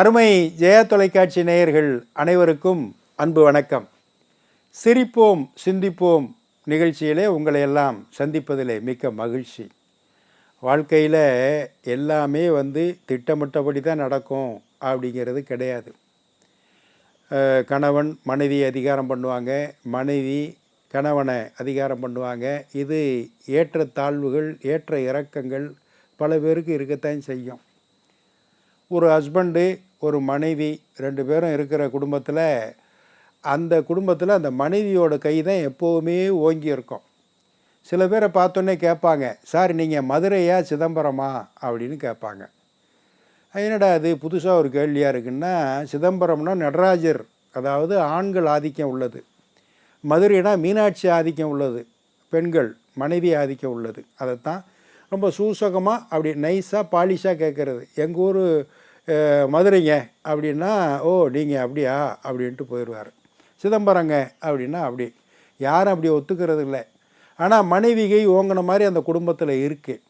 அருமை ஜெயா தொலைக்காட்சி நேயர்கள் அனைவருக்கும் அன்பு வணக்கம். சிரிப்போம் சிந்திப்போம் நிகழ்ச்சியிலே உங்களை எல்லாம் சந்திப்பதிலே மிக்க மகிழ்ச்சி. வாழ்க்கையில் எல்லாமே வந்து திட்டமிட்டபடி தான் நடக்கும் அப்படிங்கிறது கிடையாது. கணவன் மனைவி அதிகாரம் பண்ணுவாங்க. மனைவி கணவனை அதிகாரம் பண்ணுவாங்க. இது ஏற்ற தாழ்வுகள் ஏற்ற இறக்கங்கள் பல பேருக்கு இருக்கத்தான் செய்யும். ஒரு ஹஸ்பண்டு ஒரு மனைவி ரெண்டு பேரும் இருக்கிற குடும்பத்தில் அந்த குடும்பத்தில் அந்த மனைவியோட கை தான் எப்போவுமே ஓங்கி இருக்கும். சில பேரை பார்த்தோன்னே கேட்பாங்க சார் நீங்கள் மதுரையா சிதம்பரமா? அப்படின்னு கேட்பாங்க. என்னடா அது புதுசாக ஒரு கேள்வியாக இருக்குன்னா சிதம்பரம்னா நடராஜர் அதாவது ஆண்கள் ஆதிக்கம் உள்ளது. மதுரைனா மீனாட்சி ஆதிக்கம் உள்ளது பெண்கள் மனைவி ஆதிக்கம் உள்ளது. அதைத்தான் ரொம்ப சூசகமாக அப்படி நைஸாக பாலிஷாக கேட்குறது. எங்கள் ஊர் மதுரைங்க அப்படின்னா ஓ நீங்கள் அப்படியா? அப்படின்ட்டு போயிடுவார் சிதம்பரங்க அப்படின்னா அப்படி. யாரும் அப்படி ஒத்துக்கிறது இல்லை ஆனால் மனைவிகை ஓங்கின மாதிரி அந்த குடும்பத்தில் இருக்குது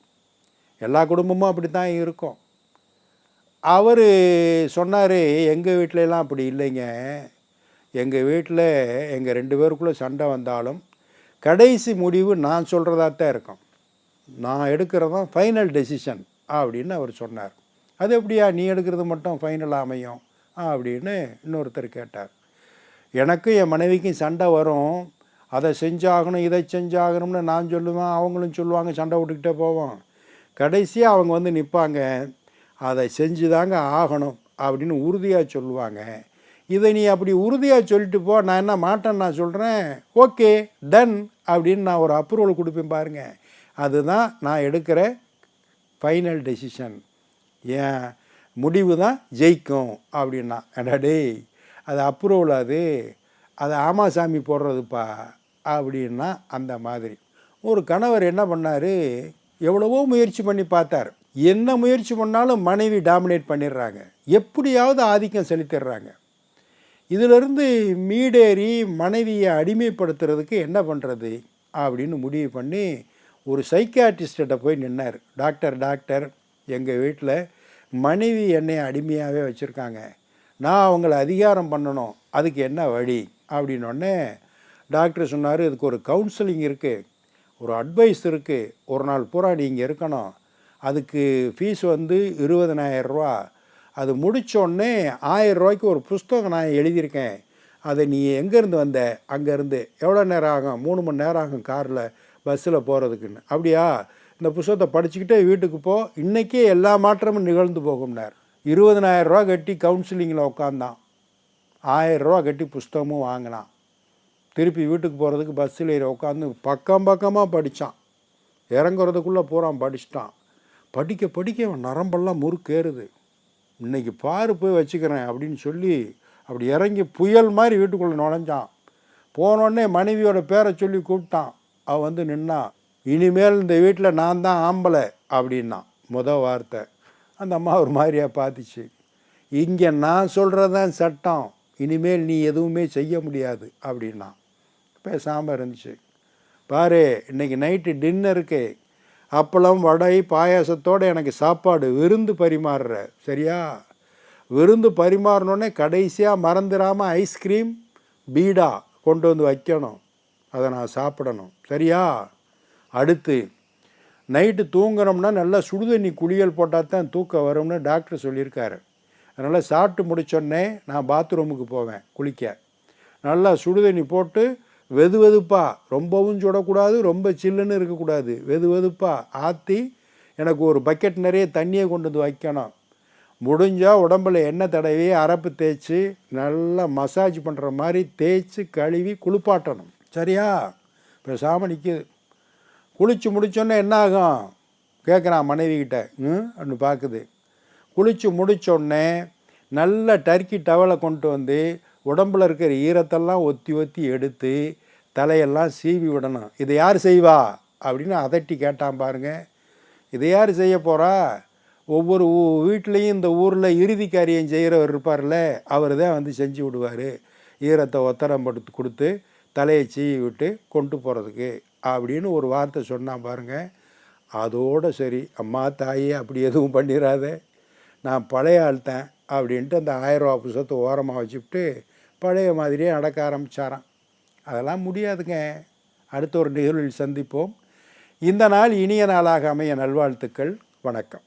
எல்லா குடும்பமும் அப்படி தான் இருக்கும். அவர் சொன்னார் எங்கள் வீட்டிலலாம் அப்படி இல்லைங்க. எங்கள் வீட்டில் எங்கள் ரெண்டு பேருக்குள்ளே சண்டை வந்தாலும் கடைசி முடிவு நான் சொல்கிறதா தான் இருக்கும். நான் எடுக்கிறதான் ஃபைனல் டெசிஷன் அப்படின்னு அவர் சொன்னார். அது எப்படியா? நீ எடுக்கிறது மட்டும் ஃபைனல் அமையும். அப்படின்னு இன்னொருத்தர் கேட்டார். எனக்கும் என் மனைவிக்கும் சண்டை வரும். அதை செஞ்சாகணும் இதை செஞ்சாகணும்னு நான் சொல்லுவேன். அவங்களும் சொல்லுவாங்க சண்டை விட்டுக்கிட்டே போவோம். கடைசியாக அவங்க வந்து நிற்பாங்க அதை செஞ்சு தாங்க ஆகணும் அப்படின்னு உறுதியாக சொல்லுவாங்க. இதை நீ அப்படி உறுதியாக சொல்லிட்டு போ. நான் என்ன மாட்டேன்னு நான் சொல்கிறேன் ஓகே டன் அப்படின்னு நான் ஒரு அப்ரூவல் கொடுப்பேன் பாருங்கள் அதுதான் நான் எடுக்கிற ஃபைனல் டெசிஷன் ஏன்? முடிவு தான் ஜெயிக்கும் அப்படின்னா. ஏடா டேய் அது அப்ரூவல் அது அது ஆமாசாமி போடுறதுப்பா அப்படின்னா அந்த மாதிரி. ஒரு கணவர் என்ன பண்ணார்? எவ்வளவோ முயற்சி பண்ணி பார்த்தார். என்ன முயற்சி பண்ணாலும் மனைவி டாமினேட் பண்ணிடுறாங்க. எப்படியாவது ஆதிக்கம் செலுத்திடுறாங்க. இதிலிருந்து மீடேறி மனைவியை அடிமைப்படுத்துறதுக்கு என்ன பண்ணுறது அப்படின்னு முடிவு பண்ணி ஒரு சைக்காட்ரிஸ்கிட்ட போய் நின்னார். டாக்டர் டாக்டர் எங்கள் வீட்டில் மனைவி என்னை அடிமையாகவே வச்சுருக்காங்க. நான் அவங்கள அதிகாரம் பண்ணணும். அதுக்கு என்ன வழி? அப்படின்னொடனே டாக்டர் சொன்னார் இதுக்கு ஒரு கவுன்சிலிங் இருக்குது ஒரு அட்வைஸ் இருக்குது ஒரு நாள் பூரா நீங்கள் இருக்கணும். அதுக்கு ஃபீஸ் வந்து இருபதனாயிரரூவா அது முடித்தோடனே ஆயிரம் ரூபாய்க்கு ஒரு புஸ்தகம் நான் எழுதியிருக்கேன். அதை நீ எங்கேருந்து வந்த? அங்கேருந்து. எவ்வளோ நேரம் ஆகும்? மூணு மணி நேரம் ஆகும் காரில் பஸ்ஸில் போகிறதுக்குன்னு. அப்படியா? இந்த புஸ்தகத்தை படிச்சுக்கிட்டே வீட்டுக்கு போ. இன்றைக்கே எல்லா மாற்றமும் நிகழ்ந்து போகும்னார். இருபதனாயிரம் ரூபா கட்டி கவுன்சிலிங்கில் உட்காந்தான் ஆயிரரூவா கட்டி புஸ்தகமும் வாங்கினான். திருப்பி வீட்டுக்கு போகிறதுக்கு பஸ்ஸில் ஏறி உட்காந்து பக்கம் பக்கமாக படித்தான் இறங்குறதுக்குள்ளே பூரான் படிச்சிட்டான். படிக்க படிக்க அவன் நரம்பெல்லாம் முறுக்கேறுது. இன்றைக்கி பாரு போய் வச்சுக்கிறேன் அப்படின்னு சொல்லி அப்படி இறங்கி புயல் மாதிரி வீட்டுக்குள்ளே நுழைஞ்சான். போனோடனே மனைவியோட பேரை சொல்லி கூப்பிட்டான். அவள் வந்து நின்னான். இனிமேல் இந்த வீட்டில் நான் தான் ஆம்பளை அப்படின்னா முத வார்த்தை. அந்த அம்மா ஒரு மாதிரியாக பார்த்துச்சு. இங்கே நான் சொல்கிறது தான் சட்டம். இனிமேல் நீ எதுவுமே செய்ய முடியாது அப்படின்னா. பேசாமல் இருந்துச்சு. பாரு இன்றைக்கி நைட்டு டின்னருக்கு அப்பளம் வடை பாயாசத்தோடு எனக்கு சாப்பாடு விருந்து பரிமாறுற. சரியா? விருந்து பரிமாறினோடனே கடைசியாக மறந்துடாமல் ஐஸ்கிரீம் பீடா கொண்டு வந்து வைக்கணும். அதை நான் சாப்பிடணும். சரியா? அடுத்து நைட்டு தூங்குறோம்னா நல்லா சுடுதண்ணி குளியல் போட்டால் தான் தூக்கம் வரும்னு டாக்டர் சொல்லியிருக்காரு. அதனால் சாப்பிட்டு முடிச்சோடனே நான் பாத்ரூமுக்கு போவேன் குளிக்க. நல்லா சுடுதண்ணி போட்டு வெது வெதுப்பாக ரொம்பவும் சுடக்கூடாது ரொம்ப சில்லுன்னு இருக்கக்கூடாது. வெது வெதுப்பாக ஆற்றி எனக்கு ஒரு பக்கெட் நிறைய தண்ணியை கொண்டு வந்து வைக்கணும். முடிஞ்சால் உடம்புல எண்ணெய் தடவி அரப்பு தேய்ச்சி நல்லா மசாஜ் பண்ணுற மாதிரி தேய்ச்சி கழுவி குளிப்பாட்டணும். சரியா? பேசாமல் நிற்கிது குளித்து முடிச்சோன்னே என்ன ஆகும் கேட்குறான் மனைவிக்கிட்ட ம்? அப்படின்னு பார்க்குது. குளித்து முடித்தோடனே நல்ல டர்க்கி டவலை கொண்டு வந்து உடம்புல இருக்கிற ஈரத்தெல்லாம் ஒத்தி ஒத்தி எடுத்து தலையெல்லாம் சீவி விடணும். இதை யார் செய்வா? அப்படின்னு அதட்டி கேட்டான் பாருங்க. இதை யார் செய்ய போகிறா ஒவ்வொரு ஊ- வீட்லேயும் இந்த ஊரில் இறுதி காரியம் செய்கிறவர் இருப்பார்ல அவர் தான் வந்து செஞ்சு விடுவார். ஈரத்தை ஒத்தரம் படுத்து கொடுத்து தலையை சீவி விட்டு கொண்டு போகிறதுக்கு அப்படின்னு ஒரு வார்த்தை சொன்னால் பாருங்க. அதோட சரி அம்மா தாயே அப்படி எதுவும் பண்ணிடாத நான் பழைய ஆள் அப்படின்ட்டு அந்த ஆயிரம் ரூபா புஸ்தகத்தை ஓரமாக வச்சுவிட்டு பழைய மாதிரியே நடக்க ஆரம்பித்தாராம் அதெல்லாம் முடியாதுங்க. அடுத்த ஒரு நிகழ்வில் சந்திப்போம். இந்த நாள் இனிய நாளாக அமைய நல்வாழ்த்துக்கள். வணக்கம்.